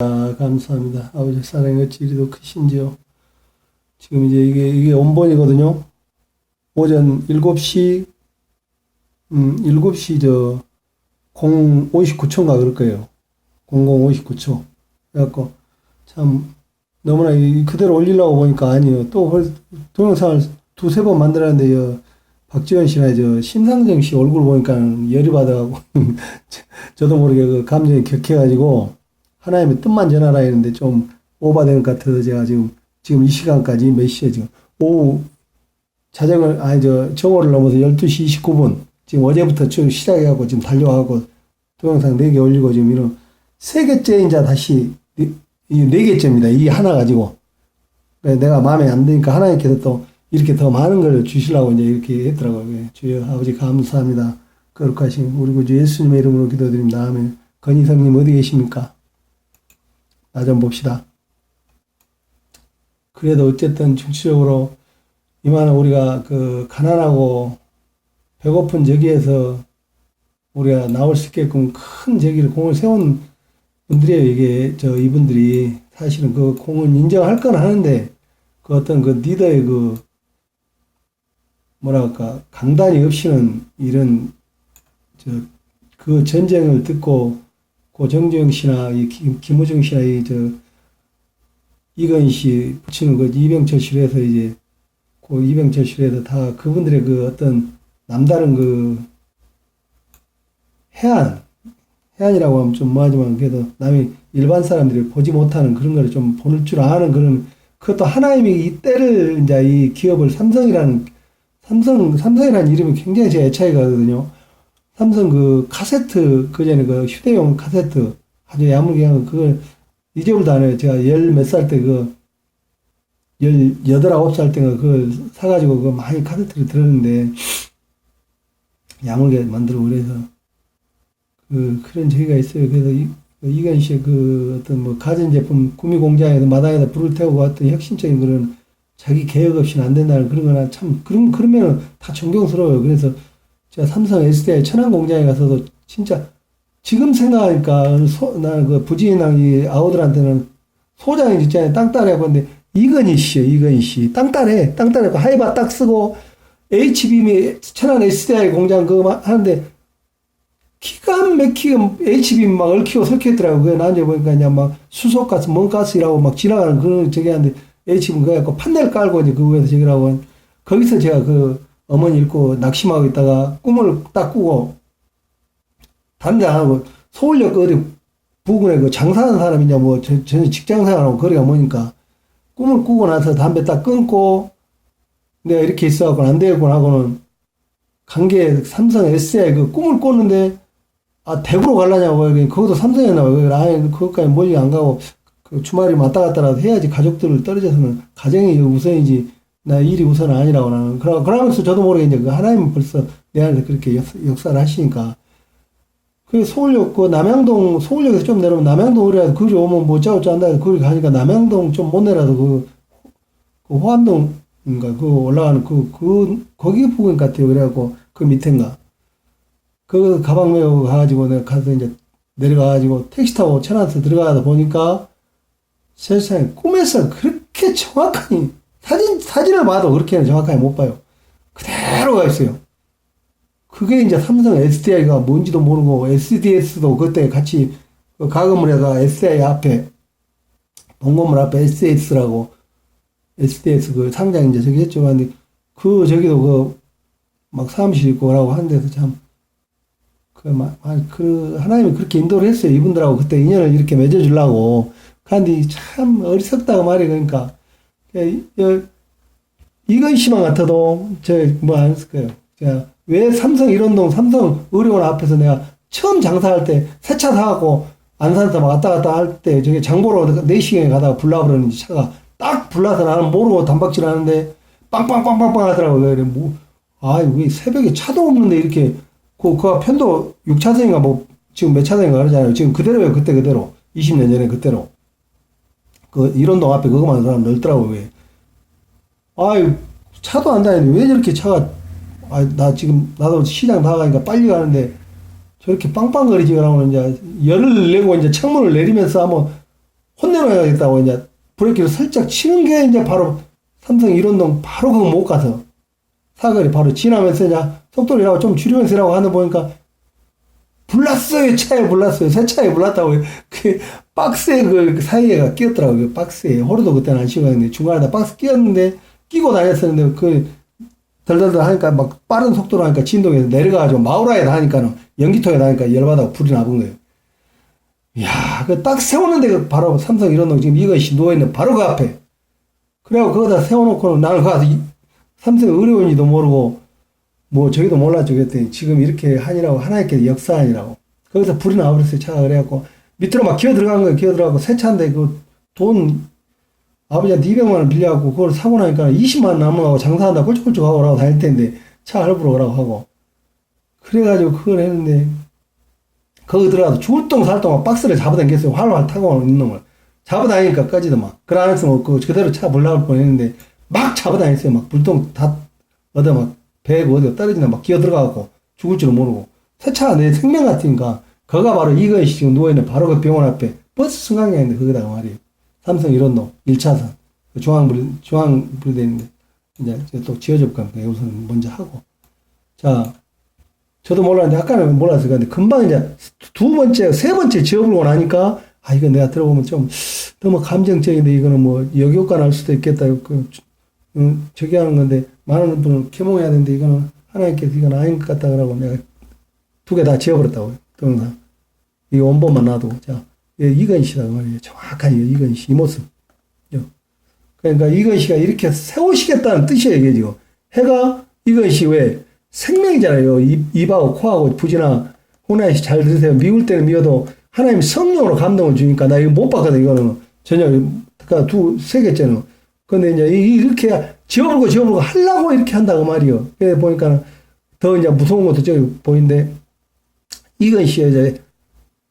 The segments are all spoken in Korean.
아, 감사합니다. 아버지 사랑이 어찌 이리도 크신지요. 지금 이제 이게, 이게 원본이거든요. 오전 7시, 음, 7시 저, 0, 59초인가 그럴 거예요. 00 59초. 그래갖고, 참, 너무나 이- 그대로 올리려고 보니까 아니에요. 또 헐- 동영상을 두세 번 만들었는데, 요 박지원 씨나 저 심상정 씨 얼굴 보니까 열이 받아가고, 저- 저도 모르게 그 감정이 격해가지고, 하나님의 뜻만 전하라 했는데 좀 오바된 것 같아서 제가 지금, 지금 이 시간까지 몇 시에 지금, 오후 자정을, 아니, 저, 정오를 넘어서 12시 29분, 지금 어제부터 쭉 시작해갖고 지금 달려가고 동영상 4개 올리고 지금 이런 세 개째 이제 다시 네, 이네 개째입니다. 이 하나 가지고. 그래서 내가 마음에 안 드니까 하나님께서 또 이렇게 더 많은 걸 주시려고 이제 이렇게 했더라고요. 예, 주여 아버지 감사합니다. 거룩하신 우리 구주 예수님의 이름으로 기도드립니다. 아멘. 건희성님 어디 계십니까? 나좀 봅시다. 그래도 어쨌든 정치적으로 이만한 우리가 그 가난하고 배고픈 저기에서 우리가 나올 수 있게끔 큰 저기를 공을 세운 분들이에요. 이게 저 이분들이 사실은 그 공은 인정할 건 하는데 그 어떤 그 리더의 그 뭐랄까 강단이 없이는 이런 저 그 전쟁을 듣고 고정정 씨나 이 김- 김호중 씨나 이저 이건 씨 붙이는 그 이병철 씨에서 이제 그 이병철 씨에서 다 그분들의 그 어떤 남다른 그 해안 해안이라고 하면 좀 뭐하지만 그래도 남이 일반 사람들이 보지 못하는 그런 거를 좀 보는 줄 아는 그런 그것도 하나님이 이 때를 이제 이 기업을 삼성이라는 삼성 삼성이라는 이름이 굉장히 제 애착이 가거든요. 삼성 그 카세트 그 전에 그 휴대용 카세트 아주 야무지게 그걸 잊어버리도 안 해요. 제가 열 몇 살 때 그 열 여덟 아홉 살 때가 그걸 사가지고 그 많이 카세트를 들었는데 야물게 만들고 그래서 그 그런 저기가 있어요. 그래서 이, 이건 씨의 그 어떤 뭐 가전제품 구미 공장에서 마당에다 불을 태우고 어떤 혁신적인 그런 자기 계획 없이는 안 된다는 그런 거나 참 그런 그러면은 다 존경스러워요. 그래서 제가 삼성 SDI 천안 공장에 가서도 진짜 지금 생각하니까 소, 나그 부지인랑 이 아우들한테는 소장이 있잖아요. 땅따래 하는데 이건희 씨요, 이건희 씨. 땅따래, 땅따래 그 하이바 딱 쓰고 HBM이 천안 SDI 공장 그거 막 하는데 기가 막히게 HBM 막 얽히고 설켰더라고. 그게 나한테 보니까 그냥 막 수소가스, 뭔가스라고 막 지나가는 그런 저기 하는데 HBM 그래갖고 판넬 깔고 이제 그 위에서 저기라고 거기서 제가 그 어머니 읽고 낙심하고 있다가 꿈을 딱 꾸고 다른 데안 하고 서울역 그 어디 부근에 그 장사하는 사람이냐 뭐전 직장 생활하고 거리가 뭐니까 꿈을 꾸고 나서 담배 딱 끊고 내가 이렇게 있어갖고 안 되겠구나 하고는 관계 삼성 SI 그 꿈을 꿨는데 아 대구로 그러니 그것도 삼성이었나 봐요. 아예 그것까지 멀리 안 가고 그 주말이 왔다 갔다 라도 해야지 가족들을 떨어져서는 가정이 우선이지 나 일이 우선 아니라고 나는 그러 그러면서 저도 모르게 이제 그 하나님은 벌써 내 안에서 그렇게 역, 역사를 하시니까. 그 서울역 그 남양동 서울역에서 좀 내려오면 남양동 오래라도 그리 오면 뭐 짜고 한다 해서 가니까 남양동 좀 못 내려도 그, 그 호암동인가 그 올라가는 그 그 거기 부근 같아요. 그래갖고 그 밑인가. 그 가방 메고 가가지고 내가 가서 이제 내려가가지고 택시 타고 천안에서 들어가다 보니까 세상에 꿈에서 그렇게 정확하니 사진 사진을 봐도 그렇게는 정확하게 못 봐요 그대로 가 있어요. 그게 이제 삼성 SDI가 뭔지도 모르고 SDS도 그때 같이 그 가건물에가 SDI 앞에 본건물 앞에 SDS라고 SDS 그 상장 이제 저기 했죠. 근데 그 저기도 그 막 사무실 있고 라고 하는 데서 참 그, 막, 아, 그, 하나님이 그렇게 인도를 했어요. 이분들하고 그때 인연을 이렇게 맺어주려고. 그런데 참 어리석다고 말이 그러니까. 이- 이- 이건 씨만 같아도, 저, 뭐, 안 했을 거예요. 제가 왜 삼성 일원동 삼성 의료원 앞에서 내가 처음 장사할 때 새 차 사갖고 안산에서 막 왔다 갔다 할 때 저기 장보러 4시경에 가다가 불나 그러는지 차가 딱 불나서 나는 모르고 단박질 하는데 빵빵빵빵빵 하더라고요. 그래, 뭐, 아, 왜 새벽에 차도 없는데 이렇게, 그, 그 편도 6차선인가 뭐, 지금 몇 차선인가 그러잖아요. 지금 그대로예요. 그때 그대로. 20년 전에 그대로. 그, 일원동 앞에 그거만 사람 넓더라고요. 왜. 아유, 차도 안 다니는데 왜 저렇게 차가, 아, 나 지금, 나도 시장 나가니까 빨리 가는데 저렇게 빵빵거리지 그러면 이제 열을 내고 이제 창문을 내리면서 한번 혼내놔야겠다고 이제 브레이크를 살짝 치는 게 이제 바로 삼성 일원동 바로 그거 못 가서 사거리 바로 지나면서 이제 속도를 좀 줄이면서 이라고 하는 보니까 불났어요. 차에 불났어요. 새 차에 불났다고 그 박스에 그 사이에가 끼었더라고요. 박스에. 호르도 그때는 안 씌웠는데 중간에다 박스 끼었는데 끼고 다녔었는데 그 덜덜덜 하니까 막 빠른 속도로 하니까 진동에서 내려가가지고 마우라에 나니까는 연기통에 나니까 열받아고 불이 나본 거예요. 이야, 그 딱 세우는데 그 바로 삼성 이런 지금 이것이 누워있는 바로 그 앞에. 그래갖고 거기다 세워놓고는 나는 가서 이- 삼성 의료원인지도 모르고 뭐 저기도 몰랐죠. 그랬더니 지금 이렇게 하니라고 하나님께 역사 아니라고. 거기서 불이 나와버렸어요. 차가 그래갖고 밑으로 막 기어 들어간 거예요. 기어 들어가고 새 차인데 그 돈 아버지한테 200만 원 빌려갖고 그걸 사고 나니까 20만 원 남아가고 장사한다 꿀쭉꿀쭉 하고 라고 다닐 텐데 차 할부로 오라고 하고 그래가지고 그걸 했는데 거기 들어가서 죽을 똥 살 동안 박스를 잡아당겼어요 활활 타고 있는 놈을 잡아다니니까 꺼지더만 그 안에서 뭐 그, 그대로 차 몰락을 뻔했는데 막 잡아다녔어요 막 불똥 다 얻어 막 배고 어디 떨어지나 막 기어 들어가고 죽을 줄은 모르고 새 차가 내 생명 같으니까 거가 바로 이거이 지금 누워있는 바로 그 병원 앞에 버스 승강이 있는데 거기다가 말이에요 삼성 일원로 1차선 중앙불 중앙불 돼 있는데 이제 또 지어줄 겁니다. 우선 먼저 하고 자 저도 몰랐는데 아까는 몰랐어요. 근데 금방 이제 두 번째 세 번째 지어불고 나니까 아 이거 내가 들어보면 좀 너무 감정적인데 이거는 뭐 역효과 날 수도 있겠다. 그 음, 저기 하는 건데 많은 분은 개몽해야 되는데 이거는 하나님께서 이건 아닌 것 같다 그러고 내가 두 개 다 지어버렸다고요. 동영상 이 원본만 놔두고 자 예, 이건 씨다 그 말이에요. 정확하게 이건 씨, 이 모습. 요. 그러니까 이건 씨가 이렇게 세우시겠다는 뜻이에요, 이게 지금. 해가 이건 씨왜 생명이잖아요. 입, 입하고 코하고 부지나 호나이 씨잘 들으세요. 미울 때는 미워도 하나님이 성령으로 감동을 주니까 나 이거 못 봤거든, 이거는. 전혀, 그니까 두, 세 개째는. 근데 이제 이- 이렇게 지어불고 지어불고 하려고 이렇게 한다고 말이요. 그래 보니까 더 이제 무서운 것도 저기 보이는데 이건 씨의 이제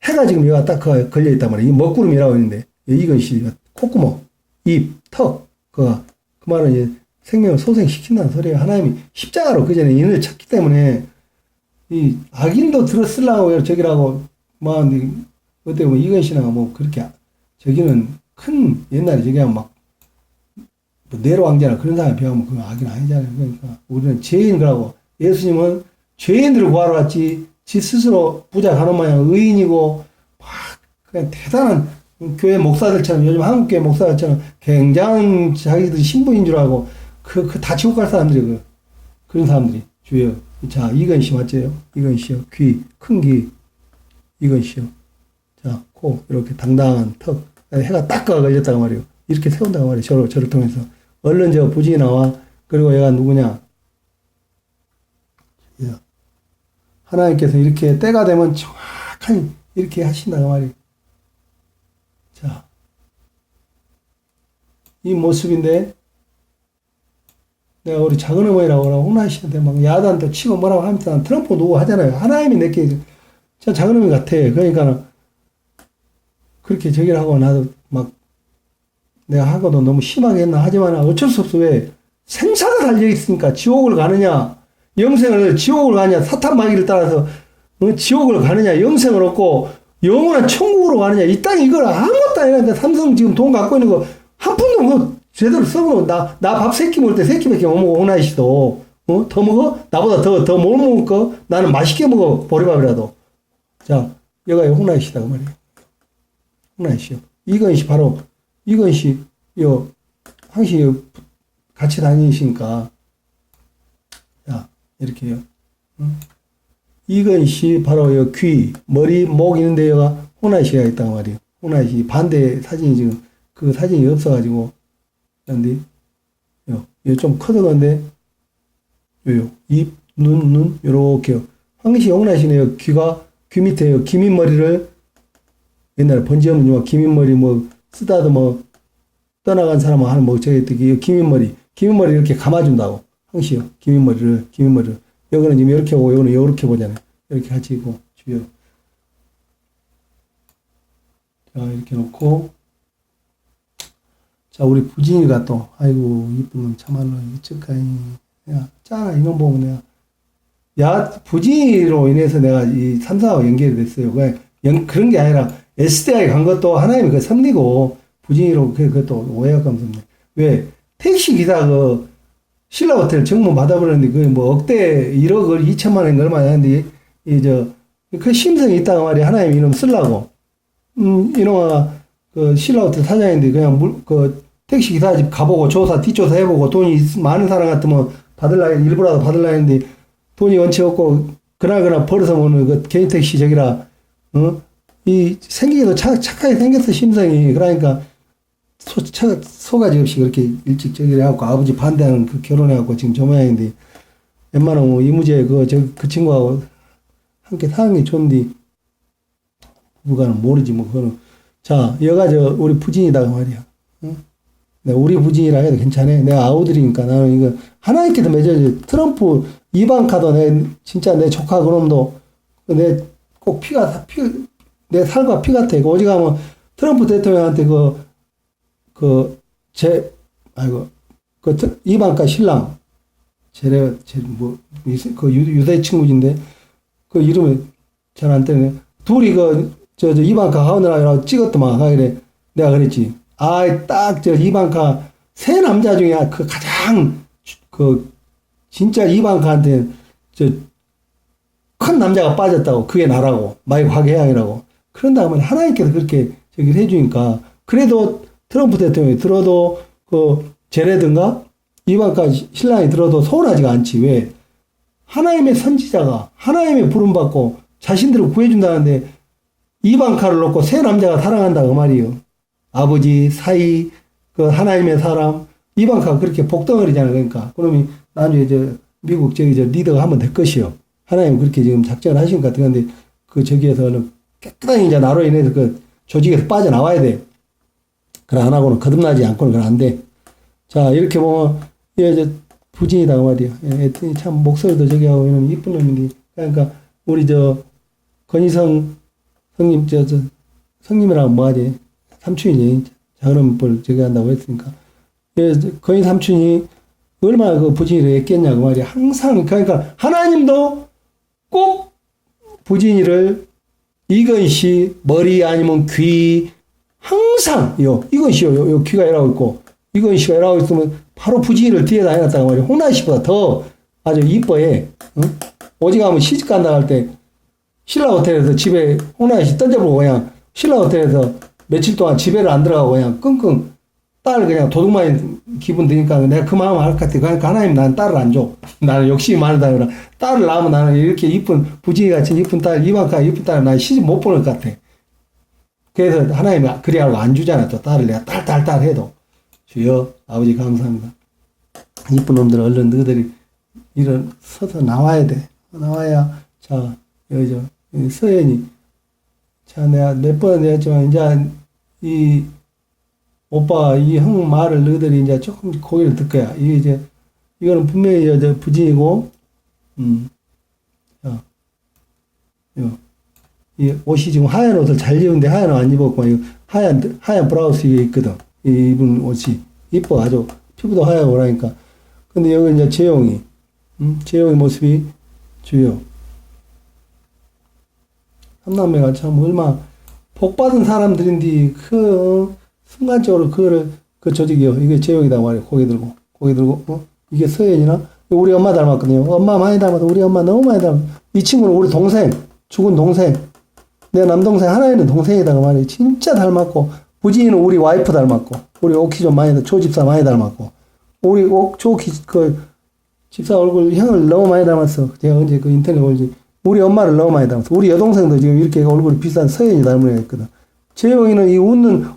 해가 지금 여기가 딱 그- 걸려 있단 말이에요. 이 먹구름이라고 있는데, 이건 씨, 콧구멍, 입, 턱, 그가, 그 말은 이제 생명을 소생시킨다는 소리예요. 하나님이 십자가로 그 전에 인을 쳤기 때문에, 이 악인도 들어쓰려고 저기라고, 뭐, 근데 어때 보면 이건 씨나 뭐 그렇게, 저기는 큰, 옛날에 저기 막, 뭐 네로 왕자나 그런 사람에 비하면 그건 악인 아니잖아요. 그러니까 우리는 죄인 거라고. 예수님은 죄인들을 구하러 왔지, 지 스스로 부자 가는 마냥 의인이고, 막, 그냥 대단한 교회 목사들처럼, 요즘 한국 교회 목사들처럼 굉장한 자기들이 신부인 줄 알고, 그, 그다 지옥 갈 사람들이 그, 그런 사람들이 주여. 자, 이건 씨 맞죠? 이건 씨요. 귀, 큰 귀. 이건 씨요. 자, 코, 이렇게 당당한 턱. 해가 딱 걸렸다고 말이요. 이렇게 세운다고 말이에요. 저를, 저를 통해서. 얼른 저 부진이 나와. 그리고 얘가 누구냐? 예. 하나님께서 이렇게 때가 되면 정확하게 이렇게 하신다고 말이에요. 자, 이 모습인데, 내가 우리 작은 어머니라고 씨한테 막 야단도 치고 뭐라고 하면서 난 트럼프 누구 하잖아요. 하나님이 내게 저 작은 어머니 같아. 그러니까 그렇게 저기를 하고 나도 막 내가 하고도 너무 심하게 했나 하지만 어쩔 수 없어. 왜? 생사가 달려 있으니까 지옥을 가느냐, 영생을 지옥을 가느냐, 사탄 마귀를 따라서 어, 지옥을 가느냐, 영생을 얻고 영원한 천국으로 가느냐, 이땅 이걸 아무것도 아니는데 삼성 지금 돈 갖고 있는 거 한 푼도 뭐 제대로 써보면 나, 나 밥 세끼 먹을 때 세끼밖에 못 먹어, 호나이 씨도. 어? 더 먹어? 나보다 더, 더 뭘 먹을 거? 나는 맛있게 먹어, 보리밥이라도. 자, 여기가 홍나이 씨다, 그 말이에요. 홍나이 씨요. 이건 씨, 바로, 씨, 요, 항시 같이 다니시니까, 자, 이렇게요. 씨, 바로 요 귀, 머리, 목 있는데 여가 홍나이 씨가 있단 말이에요. 씨 반대 사진이 지금, 그 사진이 없어가지고, 요, 요좀 커져간데, 요요, 입, 눈, 눈, 요렇게요. 홍나이 씨는 귀가, 귀 밑에 요 기민머리를, 옛날에 번지어머니 뭐 기민머리 뭐, 쓰다도 뭐, 떠나간 사람 하는 뭐 저기 되게 기민머리 기민머리 이렇게 감아준다고. 항시요. 기민머리를 기민머리를. 여기는 지금 이렇게 보고 여기는 이렇게 보잖아요. 이렇게 같이 있고 주요. 자 이렇게 놓고. 자 우리 부진이가 또 아이고 놈 참말로 이쪽까지 내가 짜나 이놈 보면 내가. 야 부진이로 인해서 내가 이 삼사와 연결이 됐어요. 왜? 연, 그런 게 아니라 SDI 간 것도 하나님의 그 섭리고 부진이로 그- 그것도 오해가 없네. 왜? 택시 기사 그 신라 호텔 정문 받아버렸는데 그 뭐 억대 1억을 2천만 원 얼마 했는데 이저 그 심성이 있다가 말이야 하나님 이름 쓰려고. 음 이놈아 그 신라 호텔 사장인데 그냥 물 그 택시 기사 집 가보고 조사 뒷조사 해보고 돈이 있- 많은 사람 같으면 받을라 일부라도 받을라 했는데 돈이 원치 없고 그나그나 벌어서 오는 그 개인 택시 저기라 어 이 생기기도 착, 착하게 생겼어 심성이 그러니까 소, 차, 소가지 없이 그렇게 일찍 저기를 해갖고 아버지 반대하는 그 결혼해갖고 지금 저 모양인데 웬만하면 뭐 이무재 그, 저, 그 친구하고 함께 사는 게 좋은데 누가는 모르지 뭐 그거는. 자 여가 저 우리 부진이다 그 말이야. 응? 내가 우리 부진이라 해도 괜찮아. 내가 아우들이니까 나는 이거 하나님께서 맺어져 트럼프 이방 카도 내 진짜 내 조카 그놈도 내 꼭 피가 피 내 살과 피 같아 그 어디 가면 트럼프 대통령한테 그 그, 제, 아이고, 그, 트- 이방가 신랑, 제레, 제, 뭐, 이- 그 유, 유대 친구인데, 그안 뜨네. 둘이 그, 저, 저, 이방가 하느라고 찍었더만, 아, 그래. 내가 그랬지. 아, 딱, 저, 이방가, 세 남자 중에 그 가장, 그, 진짜 이방가한테, 저, 큰 남자가 빠졌다고. 그게 나라고. 마이크 화개양이라고. 그런 다음에 하나님께서 그렇게 저기를 해주니까, 그래도 트럼프 대통령이 들어도 그 제레든가 이방까 신랑이 들어도 서운하지가 않지. 왜? 하나님의 선지자가 하나님의 부름 받고 자신들을 구해준다는데 이방카를 놓고 새 남자가 사랑한다 그 말이요. 아버지 사이 그 하나님의 사람. 이방카 그렇게 복덩어리잖아 그러니까. 그러면 나중에 저 미국 저기 저 리더가 하면 될 것이요. 하나님 그렇게 지금 작전을 하신 것 같은데 그 저기에서는 깨끗하게 이제 나로 인해서 그 조직에서 빠져나와야 돼. 그래 안 하고는 거듭나지 않고는 그건 안 돼. 자 이렇게 보면 얘 이제 부진이다 그 말이야. 예, 참 목소리도 저기 하고 이런 이쁜 놈인데 그러니까 우리 저 건희성 성님 저, 저 성님이랑 뭐하지 삼촌이지 작은 볼 저기 한다고 했으니까 예, 저 건희 삼촌이 얼마나 그 부진이를 했겠냐고 말이야. 항상 그러니까 하나님도 꼭 부진이를 이건씨 머리 아니면 귀 항상 요 이건씨요 요, 요 귀가 이라고 있고 이건씨가 이라고 있으면 바로 부진이를 뒤에다 해놨다고 말이야 홍나씨보다 더 아주 이뻐해 응? 오직 하면 시집 간다 할 때 신라 호텔에서 집에 홍나씨 던져보고 그냥 신라 호텔에서 며칠 동안 집에를 안 들어가고 그냥 끙끙 딸 그냥 도둑만 기분 드니까 내가 그 마음 알 것 같아. 그러니까 하나님 나는 딸을 안 줘. 나는 욕심이 많다. 그러 딸을 낳으면 나는 이렇게 이쁜 부진이 같이 이쁜 딸, 이만큼 이쁜 딸 나는 시집 못 보낼 것 같아. 그래서 하나님이 그리하고 안 주잖아. 또 딸을 내가 딸, 딸, 딸 해도. 주여, 아버지 감사합니다. 이쁜 놈들 얼른 너희들이 이런 서서 나와야 돼. 나와야, 자, 여기 저, 이 서연이. 자, 내가 몇번 했지만, 이제 이 오빠 이 형 말을 너희들이 이제 조금 고개를 들 거야. 이게 이제 이거는 분명히 이제 부진이고, 음, 자, 요, 이 옷이 지금 하얀 옷을 잘 입은데 하얀 옷 안 입었고 이거 하얀 하얀 브라우스. 이 입은 옷이 이뻐 아주 피부도 하얗고 그러니까. 근데 여기 이제 재용이, 음, 재용이 모습이 주요. 삼남매가 참 얼마 복 받은 사람들인데 그 순간적으로 그거를 그 조직이요. 이게 제형이다 말이에요. 고개 들고 고개 들고 어? 이게 서연이나 우리 엄마 닮았거든요. 엄마 많이 닮았어. 우리 엄마 너무 많이 닮았어. 이 친구는 우리 동생 죽은 동생. 내 남동생 하나에는 동생이다 그 말이에요. 진짜 닮았고 부진이는 우리 와이프 닮았고 우리 오키 좀 많이 조집사 많이 닮았고 우리 옥 조키 그 집사 얼굴 형을 너무 많이 닮았어. 제가 언제 그 인터넷 올지 우리 엄마를 너무 많이 닮았어. 우리 여동생도 지금 이렇게 얼굴이 비싼 서연이 닮은 애가 있거든. 재용이는 이 웃는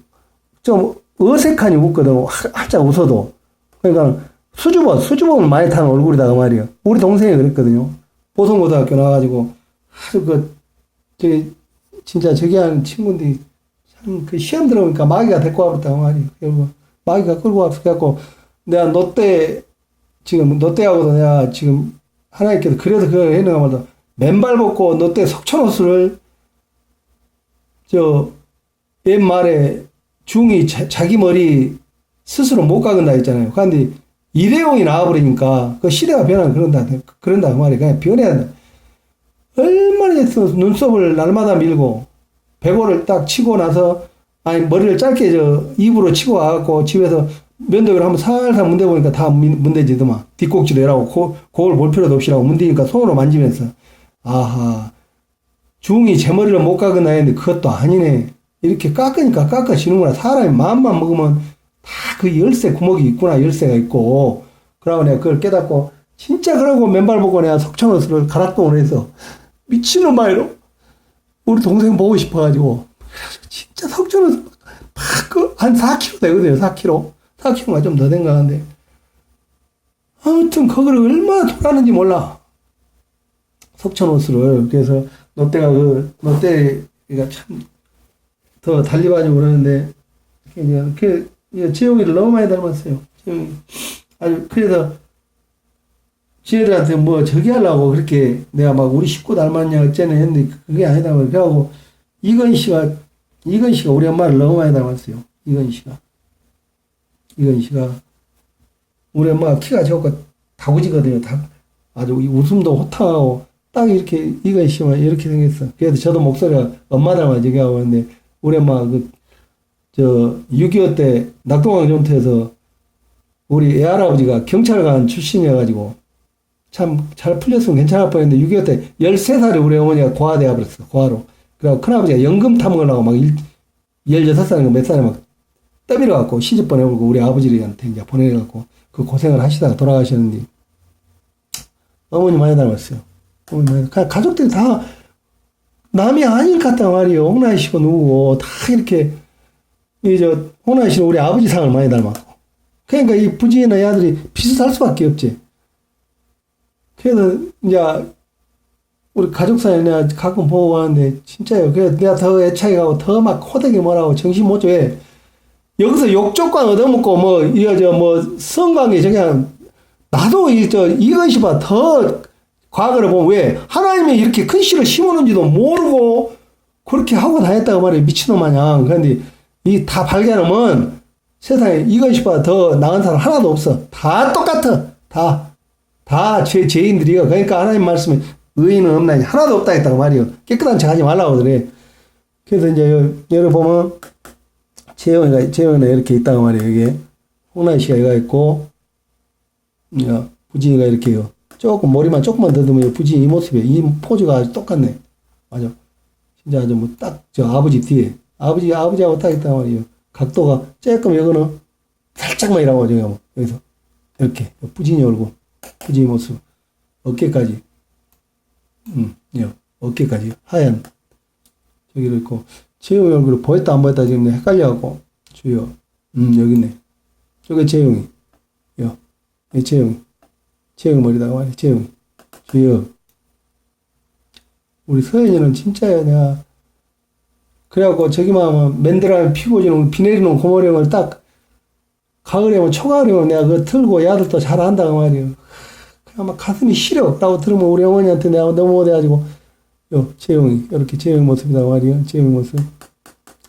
좀 어색하니 웃거든. 하- 활짝 웃어도. 그러니까 수줍어, 수줍음을 많이 타는 얼굴이다, 그 말이야. 우리 동생이 그랬거든요. 보성고등학교 나와가지고, 아주 그, 저기, 진짜 저기 하는 친구들이 참 그 시험 들어오니까 마귀가 데리고 와버렸다, 그 말이야. 결국 마귀가 끌고 와서 갖고 내가 너 때, 지금 너 때하고도 내가 지금 하나님께서 그래서 그걸 해놓은 말도 맨발 벗고 너 때 석천호수를 저 옛말에 중이 자, 자기 머리 스스로 못 깎는다 했잖아요. 그런데 일회용이 나와버리니까 그 시대가 변한 그런다 그런다 그 말이 그냥 변해야 한다. 얼마나 됐어 눈썹을 날마다 밀고 배고를 딱 치고 나서 아니 머리를 짧게 저 입으로 치고 와갖고 집에서 면도기를 한번 살살 문대보니까 다 문- 문대지더만 뒷꼭지로 해라고 고, 그걸 볼 필요도 없이라고 문대니까 손으로 만지면서 아하 중이 제 머리를 못 깎았나 했는데 그것도 아니네 이렇게 깎으니까 깎아지는구나. 사람이 마음만 먹으면 다 그 열쇠 구멍이 있구나 열쇠가 있고. 그러고 내가 그걸 깨닫고 진짜 그러고 맨발 보고 내가 석천호수를 가락동을 해서 미친놈 마이로 우리 동생 보고 싶어가지고 진짜 석천호수 막한 4km 되거든요 4km 4km가 좀 더된거 같은데. 아무튼 그걸 얼마나 돌았는지 몰라. 석천호수를. 그래서 롯데가 그 롯데가 참 더 달리봐주고 그러는데 이제 그 지영이를 너무 많이 닮았어요. 지영이 아주 그래서 지혜들한테 뭐 저기 하려고 그렇게 내가 막 우리 식구 닮았냐 어쩌네 했는데 그게 아니다. 그래갖고 이건 씨가 이건 씨가 우리 엄마를 너무 많이 닮았어요. 이건 씨가 이건 씨가 우리 엄마가 키가 적고 다구지거든요. 다 아주 이 웃음도 호탕하고 딱 이렇게 이건 씨만 이렇게 생겼어. 그래도 저도 목소리가 엄마 닮아 저기 하고 있는데 우리 엄마 그저 6.25 때 낙동강 전투에서 우리 애할아버지가 경찰관 출신이어가지고 참 잘 풀렸으면 괜찮을 뻔 했는데 6.25 때 13살에 우리 어머니가 고아되어 버렸어 고아로. 그래서 큰아버지가 연금 하고 막 일- 16살인가 몇 살에 막 떠밀어갖고 시집 보내고 우리 아버지한테 이제 보내갖고 그 고생을 하시다가 돌아가셨는데 어머니 많이 닮았어요. 어머니 많이 가- 가족들이 다 남이 아닐 것 같단 말이에요 홍나희 씨고 누구고 다 이렇게 이저 홍나희 씨는 우리 아버지 상을 많이 닮았고 그러니까 이 부지나 아들이 비슷할 수밖에 없지. 그래서 이제 우리 가족사에 내가 가끔 보고 가는데 진짜요. 그래서 내가 더 애착이 가고 더 막 호되게 뭐라고 정신 못 줘해. 여기서 욕조관 얻어먹고 뭐 이거 저뭐 성관계 한 나도 이저 이것이 봐 더 과거를 보면 왜 하나님이 이렇게 큰 씨를 심었는지도 모르고 그렇게 하고 다녔다고 말이야 미친놈 마냥 그런데 이 다 발견하면 세상에 이것이보다 더 나은 사람 하나도 없어. 다 똑같아. 다. 다 죄, 죄인들이요. 그러니까 하나님 말씀에 의인은 없나, 하나도 없다 했다고 말이요. 깨끗한 척 하지 말라고 그래. 그래서 이제, 여- 여기 보면, 재영이가, 재영이가 이렇게 있다고 말이에요. 이게. 홍나희 씨가 이거 있고, 부진이가 이렇게요. 조금 머리만 조금만 더듬으면 부진이 이 모습이에요. 이 포즈가 아주 똑같네. 맞아. 진짜 아주 뭐딱 저 아버지 뒤에. 아버지, 아버지하고 딱 있단 말이에요. 각도가 조금 여기는 살짝만 이라고 저기 하면 여기서. 이렇게. 뿌진이 얼굴 뿌진이 모습. 어깨까지. 음, 예, 어깨까지. 하얀. 저기로 있고. 재용이 얼굴을 보였다 안 보였다 지금 헷갈려갖고. 주여 음 여기 있네. 저게 재용이. 여, 이 재용이 재용이 머리다가 말이야 재용이 주여 우리 서현이는 진짜야 내가 그래갖고 저기만 하면 맨들하면 피고 지는 비 내리는 고모령을 딱 가을에 면 초가을에 면 내가 그거 틀고 야들도 잘한다고 말이에요. 그냥 막 가슴이 시려. 라고 들으면 우리 어머니한테 내가 못해가지고 요 재용이 이렇게 재용 모습이다 말이에요. 재용 모습.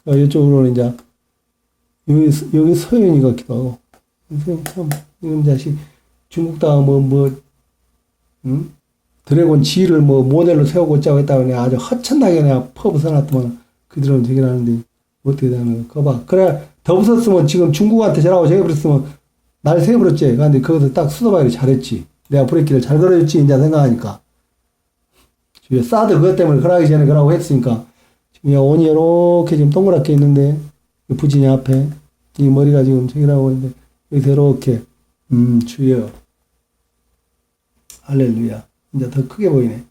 어, 이쪽으로는 이제 여기 여기 서연이 같기도 하고 선생님 참 이놈 자식 중국다가 뭐뭐 응? 드래곤 지를 뭐 모델로 세우고 있자고 했다고 내가 아주 허천나게 내가 퍼부숴놨더만 그들은 저기 하는데 어떻게 되는 거 봐. 그래 더 bus었으면 지금 중국한테 전화하고 저해버렸으면 날 세버렸지. 근데 거기서 딱 수도바이를 잘했지. 내가 브레이크를 잘 걸어줬지 이제 생각하니까. 주위에 사드 그것 때문에 그러기 전에 그러고 했으니까 지금 이 온이 이렇게 지금 동그랗게 있는데 이 부진이 앞에 이 머리가 지금 저기라고 있는데 여기서 이렇게 음 주여 할렐루야 이제 더 크게 보이네.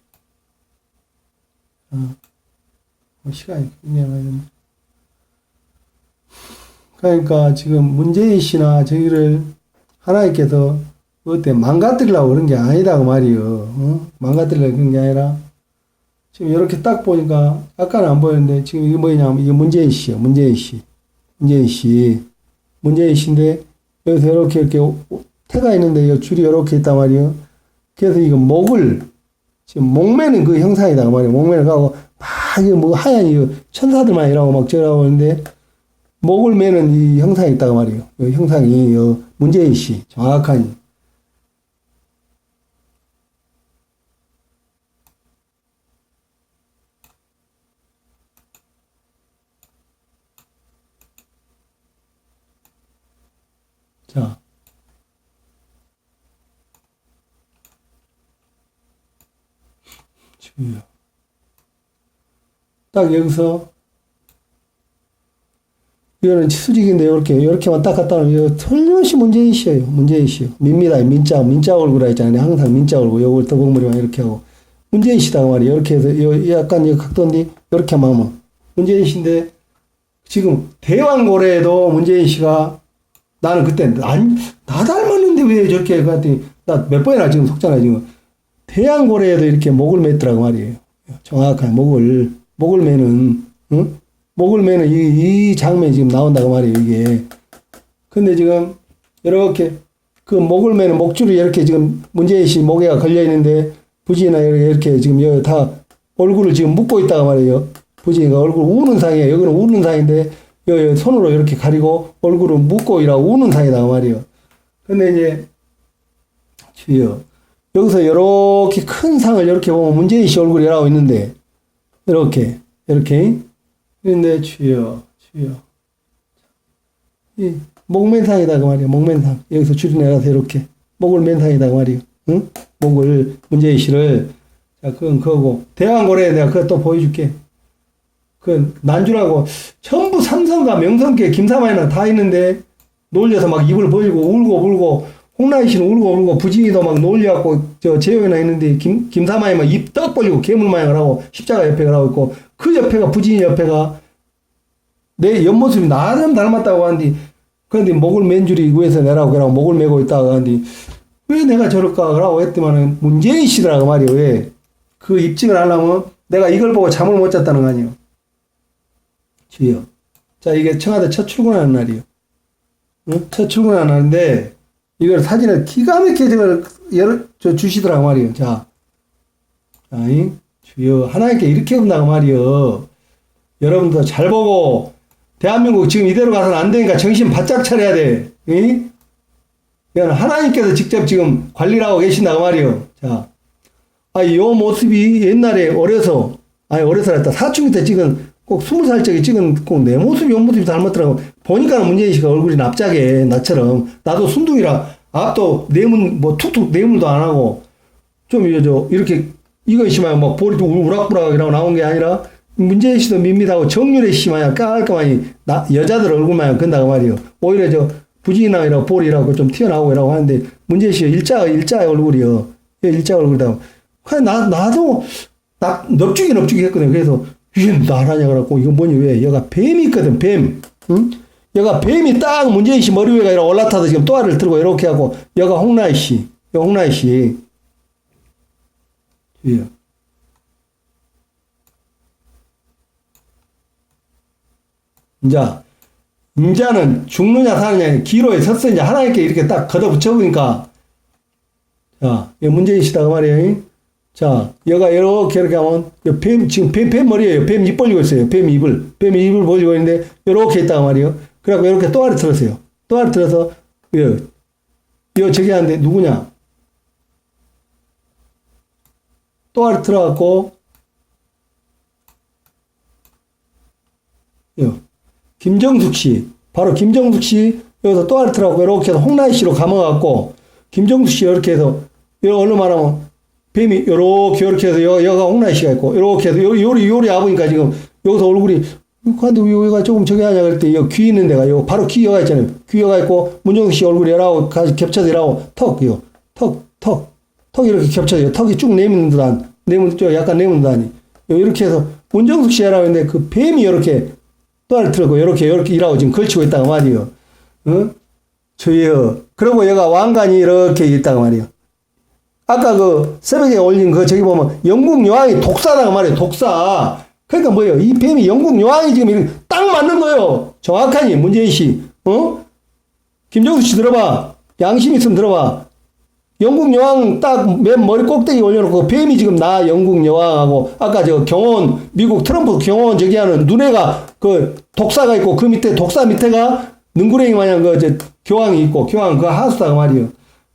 어. 뭐 시간이 많이 됐네. 그러니까 지금 문재인 씨나 저기를 하나님께서 어때 망가뜨리려고 그런 게 아니다 그 말이요. 어? 망가뜨리려고 그런 게 아니라 지금 이렇게 딱 보니까 아까는 안 보였는데 지금 이게 뭐냐면 이게 문재인 씨요. 문재인 씨. 문재인 씨. 문재인 씨인데 여기서 이렇게 이렇게 태가 있는데 이 줄이 이렇게 있단 말이요. 그래서 이거 목을 지금 목매는 그 형상이다 그 말이에요. 목매는 가고 막뭐 하얀 이 천사들만 이라고 막 저라고 하는데 목을 매는 이 형상이 있다고 그 말이에요. 이 형상이 이 문재인 씨 정확한 자 주여. 딱 여기서 이거는 수직인데 이렇게 이렇게만 딱 갖다 놓으면 틀림없이 문제이시에요. 문제이시요. 민미다 민자 민자 얼굴 했잖아요. 항상 민자 얼굴 요걸 더벅머리만 이렇게 하고 문제이시다 그 말이에요. 이렇게 해서 요 약간 이 각도인데 이렇게 하면 문제이신데 지금 대왕고래에도 씨가 나는 그때 난, 나 닮았는데 왜 저렇게 그랬더니 나 몇 번이나 지금 속잖아 지금 대왕고래에도 이렇게 목을 맸더라고 말이에요. 정확한 목을 목을 매는 응? 목을 매는 이, 이 장면이 지금 나온다고 말이에요 이게. 근데 지금 이렇게 그 목을 매는 목줄이 이렇게 지금 문재인 씨 목에가 걸려 있는데 부지나 이렇게 지금 다 얼굴을 지금 묶고 있다고 말이에요. 부지가 얼굴 우는 상이에요. 여기는 우는 상인데 여기 손으로 이렇게 가리고 얼굴을 묶고 이라 우는 상이다 말이에요. 근데 이제 주여 여기서 이렇게 큰 상을 이렇게 보면 문재인 씨 얼굴이 나오고 있는데 이렇게 이렇게 근데 주여 주여 이 목맨상이다 그 말이에요. 목맨상 여기서 줄이 내려서 이렇게 목을 맨상이다 그 말이에요. 응? 목을 문재인 씨를 자 그건 그거고 대왕고래 내가 그거 또 보여줄게. 그 난주라고 전부 삼성과 명성계 김사만이나 다 있는데 놀려서 막 입을 벌리고 울고 울고 홍나희 씨는 울고 울고 부진이도 막 놀려갖고 저 재영이나 있는데 김 김사만이 막입 떡 벌리고 괴물 마냥을 하고 십자가 옆에 가라고 있고 그 옆에가 부진이 옆에가 내 옆모습이 나름 닮았다고 하는데 그런데 목을 맨 줄이 위에서 내라고 그러고 목을 메고 있다고 하는데 왜 내가 저럴까 그러고 했더만은 문재인 씨더라고 말이에요 왜 그 입증을 하려면 내가 이걸 보고 잠을 못 잤다는 거 아니에요 주여. 자, 이게 청와대 첫 출근하는 날이요. 응? 첫 출근하는 날인데, 이걸 사진을 기가 막히게 여러, 저 주시더라고 말이요. 자. 아이, 주여. 하나님께 이렇게 온다고 말이요. 여러분도 잘 보고, 대한민국 지금 이대로 가서는 안 되니까 정신 바짝 차려야 돼. 응? 이건 하나님께서 직접 지금 관리를 하고 계신다고 말이요. 자. 아, 요 모습이 옛날에 어려서, 아니, 어려서 했다. 사춘기 때 찍은 꼭 스무 살 적에 찍은 꼭 내 모습이 옆 모습이 닮았더라고. 보니까는 문재인 씨가 얼굴이 납작해. 나처럼. 나도 순둥이라 앞도 내문, 뭐 툭툭 내물도 안 하고 좀 이제 저 이렇게 이거 씨마야 막 볼이 좀 우락부락이라고 나온 게 아니라 문재인 씨도 밋밋하고 정윤혜 씨마야 깔끔하니 나, 여자들 얼굴마야 건다고 말이요. 오히려 저 부진이랑이라고 볼이라고 좀 튀어나오고 이라고 하는데 문재인 씨가 일자, 일자의 얼굴이요. 일자 얼굴이다. 그냥 나, 나도 나, 넙죽이 넙죽이 했거든. 그래서 이게 나라냐 그래갖고 이거 뭐니 왜 얘가 뱀이 있거든 뱀 응? 얘가 뱀이 딱 문재인 씨 머리 위에 올라타서 지금 또아를 들고 이렇게 하고 얘가 홍나희 씨 홍나희 씨 예. 이제 인자는 죽느냐 사느냐 기로에 섰어 이제 하나님께 이렇게 딱 걷어붙여 보니까 자, 이 문재인 씨다 그 말이에요. 자, 얘가 이렇게 이렇게 하면 이뱀 지금 뱀, 뱀 머리예요. 뱀 입 벌리고 있어요. 뱀 입을 뱀 입을 벌리고 있는데 이렇게 있단 말이에요. 그래갖고 이렇게 또아를 들었어요. 또아를 들어서 예, 이 저기 하는데 누구냐? 또아를 들어갖고 요 김정숙 씨 바로 김정숙 씨 여기서 또아를 들어갖고 이렇게 해서 홍나희 씨로 감아갖고 김정숙 씨 이렇게 해서 이거 얼른 말하면 뱀이 요렇게 요렇게 해서 여, 여가 홍나희 씨가 있고 요렇게 해서 요, 요리 요리 아보니까 지금 여기서 얼굴이 근데 왜 여기가 조금 저기 하냐 그랬더니 여기 귀 있는 데가 요 바로 귀 여가 있잖아요. 귀 여가 있고 문정숙 씨 얼굴이 같이 겹쳐서 이라고 턱요 턱 턱 턱이 이렇게 겹쳐져요 턱이 쭉 내미는 듯한 내문 저 약간 내문 듯하니. 요 이렇게 해서 문정숙 씨 여라고 했는데 그 뱀이 이렇게 또아를 들고 이렇게 이렇게 일하고 지금 걸치고 있다고 말이요. 어? 저희요. 그리고 얘가 왕관이 이렇게 있다고 말이요 아까 그 새벽에 올린 그 저기 보면 영국 여왕이 독사라고 말이에요. 독사. 그러니까 뭐예요? 이 뱀이 영국 여왕이 지금 딱 맞는 거예요. 정확하니 문재인 씨. 어? 김정수 씨 들어봐. 양심 있으면 들어봐. 영국 여왕 딱 맨 머리 꼭대기 올려놓고 뱀이 지금 나 영국 여왕하고 아까 저 경호원 미국 트럼프 경호원 저기 하는 눈에가 그 독사가 있고 그 밑에 독사 밑에가 능구랭이 마냥 그 저 교황이 있고 교황 그 하수다가 말이에요.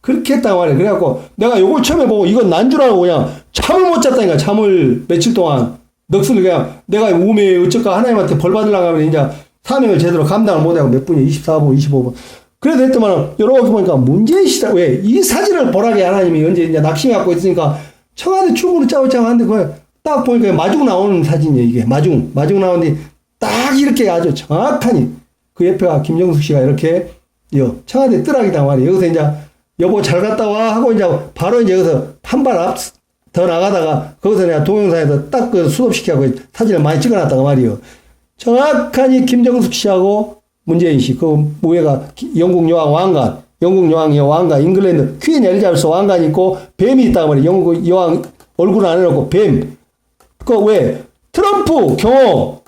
그렇게 했단 말이야. 그래갖고 내가 요걸 처음에 보고 이건 난 줄 알고 그냥 잠을 못 잤다니까. 잠을 며칠 동안 넋을 그냥 내가 우매 어쩔까 하나님한테 벌 받으려고 하면 이제 사명을 제대로 감당을 못하고 몇 분이야? 24분, 25분. 그래도 했더만 이렇게 보니까 문재인 시다 왜 이 사진을 보라게 하나님이 언제 이제 낙심해 갖고 있으니까 청와대 출구를 짜고짜고 하는데 그딱 보니까 마중 나오는 사진이에요 이게 마중 마중 나오는데 딱 이렇게 아주 정확하니 그 옆에가 김정숙 씨가 이렇게 요 청와대 뜨락이다 말이에요 여기서 이제 여보 잘 갔다 와 하고 이제 바로 이제 여기서 한 발 앞 더 나가다가 거기서 내가 동영상에서 딱 그 수업시켜고 사진을 많이 찍어놨다가 말이에요 정확하니 김정숙 씨하고 문재인 씨, 그 기- 영국 여왕 왕관, 영국 여왕 여 왕관, 잉글랜드 퀸 엘리자베스 왕관 있고 뱀이 있다고 말이에요. 영국 여왕 얼굴 안 해놓고 뱀. 그 왜? 트럼프 경호,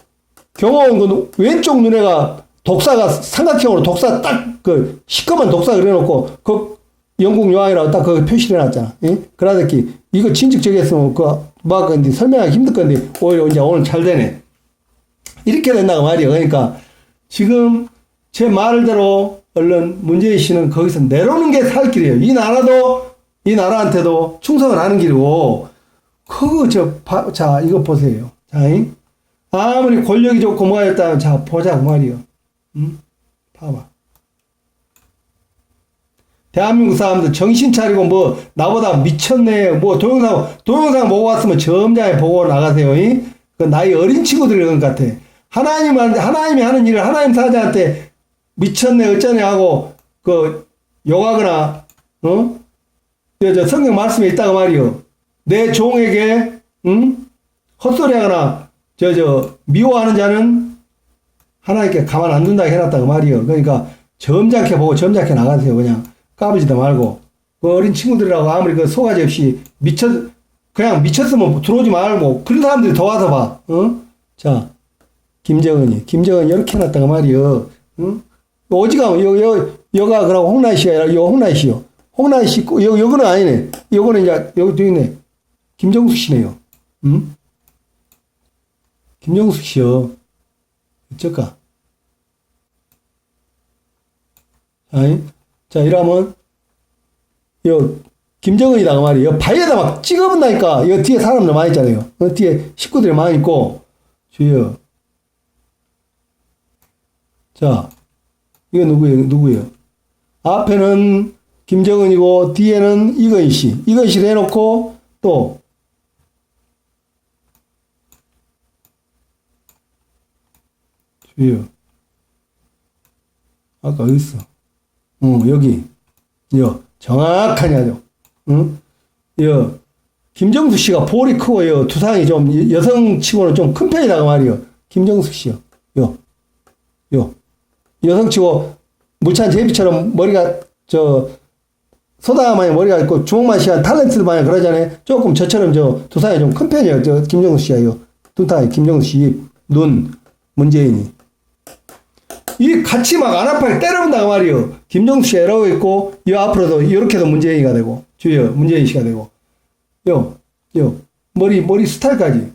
경호원 그 왼쪽 눈에가 독사가 삼각형으로 독사 딱 그 시커먼 독사 그려놓고 그 영국 여왕이라고 딱 그 표시를 해놨잖아. 예? 그러다기 이거 진즉 저기 했으면 그뭐 근데 설명하기 힘들 건데 오히려 이제 오늘 잘 되네. 이렇게 된다고 말이에요. 그러니까 지금 제 말대로 얼른 문재인 씨는 거기서 내려오는 게 살 길이에요. 이 나라도 이 나라한테도 충성을 하는 길이고 그거 저 바- 자 이거 보세요. 자 이? 아무리 권력이 좋고 뭐가 있다면 자 보자 그 말이요. 응? 봐봐. 대한민국 사람들 정신 차리고 뭐 나보다 미쳤네 뭐 동영상 동영상 보고 왔으면 점장에 보고 나가세요. 이? 그 나이 어린 친구들이 그런 것 같아. 하나님한테 하나님이 하는 일을 하나님 사자한테 미쳤네 어쩌네 하고 그 욕하거나 어? 저, 저 성경 말씀에 있다가 말이요. 내 종에게 응? 헛소리하거나 저 저 미워하는 자는 하나님께 가만 안 둔다 해놨다고 말이요. 그러니까 점잖게 보고 점잖게 나가세요. 그냥 까부지도 말고 그 어린 친구들이라고 아무리 그 소가지 없이 미쳤 그냥 미쳤으면 들어오지 말고 그런 사람들이 더 와서 봐. 어? 자 김정은이 김정은 이렇게 해놨다가 말이요. 응? 어지가 요, 요, 여가 그러고 홍나희 씨가 아니라 요 홍나희 씨요. 홍나희 씨, 거- 요, 요거는 아니네. 요거는 이제, 여기 또 있네. 김정숙 씨네요. 응? 김정숙 씨요. 어쩔까? 아이, 자, 이러면, 요, 김정은이다, 그 말이에요. 바위에다 막 찍어본다니까. 요 뒤에 사람들 많이 있잖아요. 어, 뒤에 식구들이 많이 있고, 주여. 자, 이거 누구예요? 누구예요? 앞에는 김정은이고 뒤에는 이건희 씨. 이건희 씨를 해놓고 또 주요. 아까 어디 있어? 어, 여기. 여, 정확하게 하죠. 응? 여, 김정숙 씨가 볼이 크고 여, 두상이 좀 여- 여성치고는 좀 큰 편이다 그 말이요. 김정숙 씨요. 요, 요. 여성치고 물찬 제비처럼 머리가 저 소다 마냥 머리가 있고 주먹만 씨한 탤런트 마냥 그러잖아요. 조금 저처럼 저 두상이 좀 큰 편이에요. 저 김정수 씨가요. 두상이 김정수 씨 입, 눈, 문재인이. 이 같이 막 안 아파게 때려본다 그 말이요. 김정수 이러고 있고 이 앞으로도 이렇게도 문재인이가 되고 주여 씨가 되고 요, 요 머리 머리 스타일까지